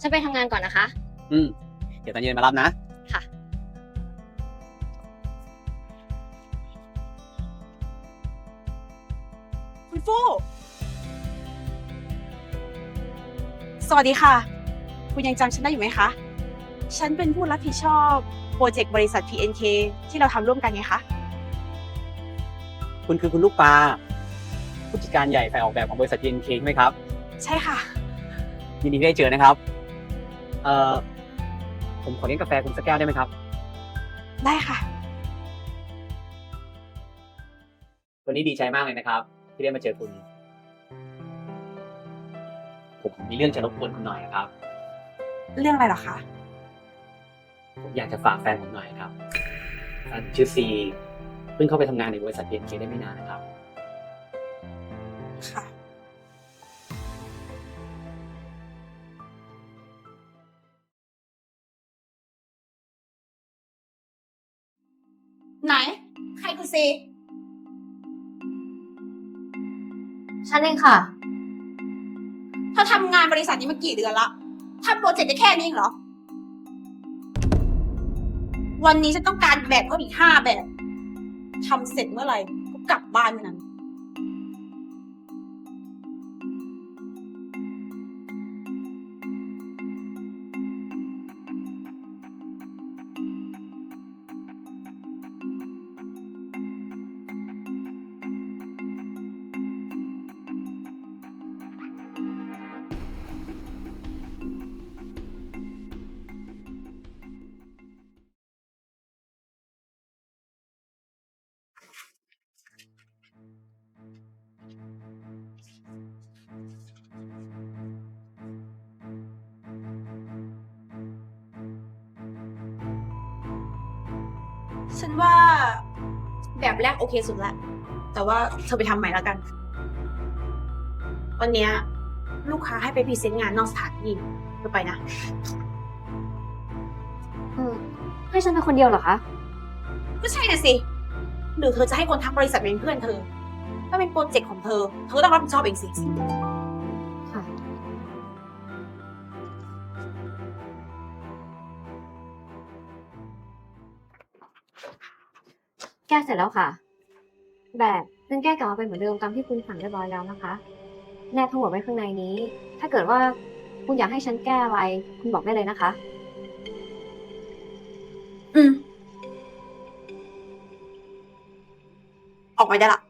ฉันไปทำงานก่อนนะคะ อืม เดี๋ยวตอนเย็นมารับนะ ค่ะ คุณฟู่สวัสดีค่ะ คุณยังจำฉันได้อยู่ไหมคะ ฉันเป็นผู้รับผิดชอบโปรเจกต์บริษัท PNK ที่เราทำร่วมกันไงคะ คุณคือคุณลูกปลาผู้จัดการใหญ่ฝ่ายออกแบบของบริษัท GNK ใช่ไหมครับ ใช่ค่ะ ยินดีที่ได้เจอนะครับ เอ่อผมขอเลี้ยงกาแฟคุณสักแก้วได้ไหมครับ ได้ค่ะ วันนี้ดีใจมากเลยนะครับ ที่ได้มาเจอคุณ ผมมีเรื่องจะรบกวนคุณหน่อยครับ เรื่องอะไรเหรอคะผมอยากจะฝากแฟนผมหน่อยครับแฟนชื่อซีเพิ่งเข้าไปทำงานในบริษัท GNK ได้ไม่นานนะครับ ไหน ใครคือซี ฉันเองค่ะ เธอทำงานบริษัทนี้มากี่เดือนละทำโปรเจกต์ได้แค่นี้เองเหรอ วันนี้ฉันต้องการแบบเพิ่มอีกห้าแบบ ทำเสร็จเมื่อไหร่ก็กลับบ้านเมื่อนั้น ฉันว่าแบบแรกโอเคสุดละ แต่ว่าเธอไปทำใหม่แล้วกัน วันเนี้ยลูกค้าให้ไปพรีเซนต์งานนอกสถานที่เธอไปนะ อืมให้ฉันเป็นคนเดียวเหรอคะ ก็ใช่น่ะสิ หรือเธอจะให้คนทั้งบริษัทเป็นเพื่อนเธอ ถ้าเป็นโปรเจกต์ของเธอ เธอก็ต้องรับผิดชอบเองสิ แก้เสร็จแล้วค่ะ แบบซึ่งแก้กลับมาเป็นเหมือนเดิมตามที่คุณสั่งเรียบร้อยแล้วนะคะ แนบทั้งหมดไว้ข้างในนี้ ถ้าเกิดว่าคุณอยากให้ฉันแก้อะไร คุณบอกได้เลยนะคะ อืม ออกไปได้ละ